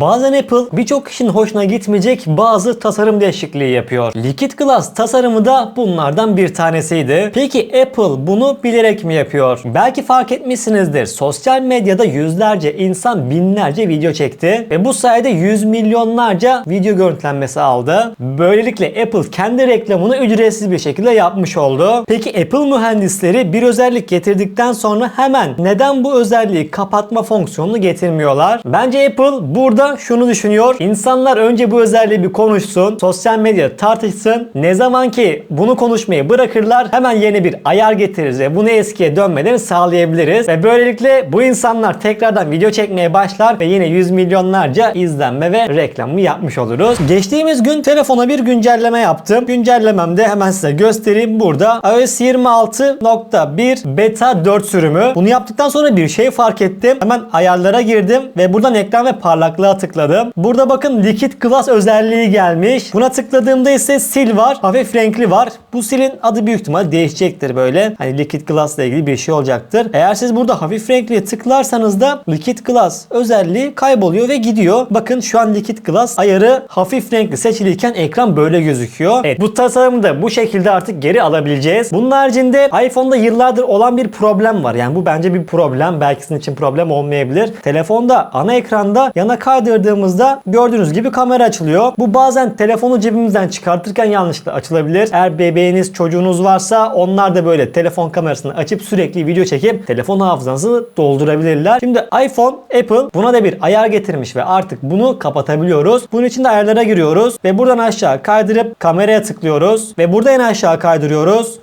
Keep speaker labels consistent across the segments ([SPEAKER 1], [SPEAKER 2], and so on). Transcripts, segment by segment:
[SPEAKER 1] Bazen Apple birçok kişinin hoşuna gitmeyecek bazı tasarım değişikliği yapıyor. Liquid Glass tasarımı da bunlardan bir tanesiydi. Peki Apple bunu bilerek mi yapıyor? Belki fark etmişsinizdir. Sosyal medyada yüzlerce insan binlerce video çekti ve bu sayede yüz milyonlarca video görüntülenmesi aldı. Böylelikle Apple kendi reklamını ücretsiz bir şekilde yapmış oldu. Peki Apple mühendisleri bir özellik getirdikten sonra hemen neden bu özelliği kapatma fonksiyonunu getirmiyorlar? Bence Apple burada şunu düşünüyor. İnsanlar önce bu özelliği bir konuşsun, sosyal medya tartışsın. Ne zaman ki bunu konuşmayı bırakırlar hemen yeni bir ayar getiririz ve bunu eskiye dönmeden sağlayabiliriz. Ve böylelikle bu insanlar tekrardan video çekmeye başlar ve yine yüz milyonlarca izlenme ve reklamı yapmış oluruz. Geçtiğimiz gün telefona bir güncelleme yaptım. Güncellememde hemen size göstereyim. Burada iOS 26.1 beta 4 sürümü. Bunu yaptıktan sonra bir şey fark ettim. Hemen ayarlara girdim ve buradan ekran ve parlaklığa tıkladım. Burada bakın Liquid Glass özelliği gelmiş. Buna tıkladığımda ise sil var. Hafif renkli var. Bu silin adı büyük ihtimal değişecektir böyle. Hani Liquid Glass ile ilgili bir şey olacaktır. Eğer siz burada hafif renkliye tıklarsanız da Liquid Glass özelliği kayboluyor ve gidiyor. Bakın şu an Liquid Glass ayarı hafif renkli seçiliyken ekran böyle gözüküyor. Evet bu tasarımı da bu şekilde artık geri alabileceğiz. Bunun haricinde iPhone'da yıllardır olan bir problem var. Yani bu bence bir problem. Belki sizin için problem olmayabilir. Telefonda ana ekranda yana kaydırdığımızda gördüğünüz gibi kamera açılıyor. Bu bazen telefonu cebimizden çıkartırken yanlışlıkla açılabilir. Eğer bebeğiniz, çocuğunuz varsa onlar da böyle telefon kamerasını açıp sürekli video çekip telefon hafızanızı doldurabilirler. Şimdi iPhone, Apple buna da bir ayar getirmiş ve artık bunu kapatabiliyoruz. Bunun için de ayarlara giriyoruz ve buradan aşağı kaydırıp kameraya tıklıyoruz ve burada en aşağı kaydırıyoruz.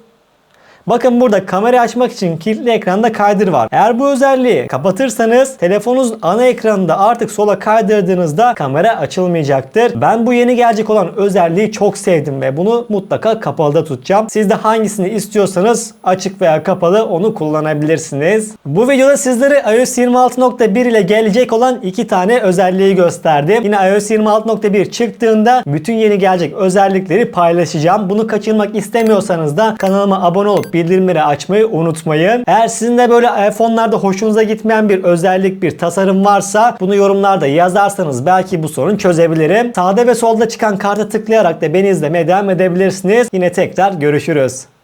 [SPEAKER 1] Bakın burada kamera açmak için kilitli ekranda kaydır var. Eğer bu özelliği kapatırsanız telefonunuzun ana ekranında artık sola kaydırdığınızda kamera açılmayacaktır. Ben bu yeni gelecek olan özelliği çok sevdim ve bunu mutlaka kapalıda tutacağım. Siz de hangisini istiyorsanız açık veya kapalı onu kullanabilirsiniz. Bu videoda sizlere iOS 26.1 ile gelecek olan iki tane özelliği gösterdim. Yine iOS 26.1 çıktığında bütün yeni gelecek özellikleri paylaşacağım. Bunu kaçırmak istemiyorsanız da kanalıma abone olup bildirimleri açmayı unutmayın. Eğer sizin de böyle iPhone'larda hoşunuza gitmeyen bir özellik, bir tasarım varsa bunu yorumlarda yazarsanız belki bu sorunu çözebilirim. Sağda ve solda çıkan karta tıklayarak da beni izlemeye devam edebilirsiniz. Yine tekrar görüşürüz.